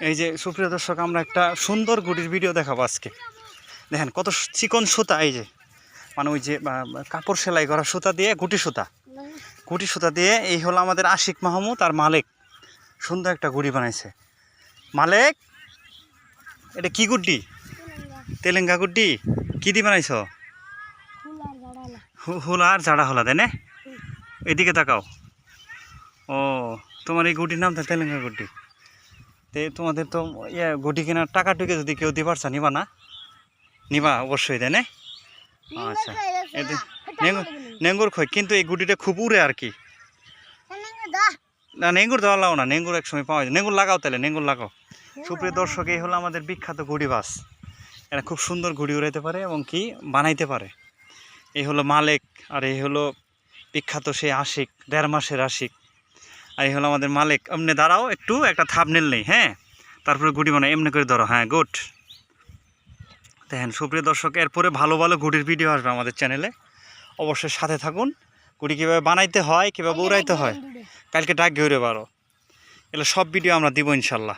এই যে সুপ্রিয় দর্শক আমরা একটা সুন্দর গুটির ভিডিও দেখাবো আজকে। দেখেন কত চিকন সুতা এই যে মানে ওই যে কাপড় সেলাই করা সুতা দিয়ে গুটি সুতা। গুটি সুতা দিয়ে এই হলো আমাদের আশিক মাহমুদ আর মালিক। সুন্দর একটা গুড়ি বানাইছে। মালিক এটা কি গুড্ডি? তেলেঙ্গা গুড্ডি? কি দিয়ে বানাইছ? হু- হুলা আর জাড়া হলা দেনে এদিকে তাকাও। ও তোমার এই গুটির নাম তো তেলেঙ্গা গুড্ডি। তে তোমাদের তো ইয়ে গুটি কেনার টাকা টুকে যদি কেউ দিবার চা নিবা না? নিবা অবশ্যই দেয় না? আচ্ছা। নেঙ্গুর খই কিন্তু এই গুটিটা খুব উড়ে আর কি। না নেঙ্গুর দেওয়া লাও না নেঙ্গুর এক সময় পাওয়া যায়। নেঙ্গুর লাগাও তাহলে নেঙ্গুর লাগাও। সুপ্রিয় দর্শক এই হলো আমাদের বিখ্যাত ঘুড়ি বাস এরা খুব সুন্দর ঘুড়ি উড়াইতে পারে এবং কি বানাইতে পারে। এই হলো মালেক আর এই হলো বিখ্যাত সেই আশিক দেড় মাসের আশিক। আর এই হলো আমাদের মালিক। এমনি দাঁড়াও একটু একটা থাপ নেই হ্যাঁ? তারপরে গুটি বানাই এমনি করে ধরো হ্যাঁ গুড। দেখেন সুপ্রিয় দর্শক এরপরে ভালো ভালো গুটির ভিডিও আসবে আমাদের চ্যানেলে অবশ্যই সাথে থাকুন। গুটি কীভাবে বানাইতে হয় কীভাবে উড়াইতে হয় কালকে ডাক ঘুরে বারো এগুলো সব ভিডিও আমরা দিব ইনশাল্লাহ।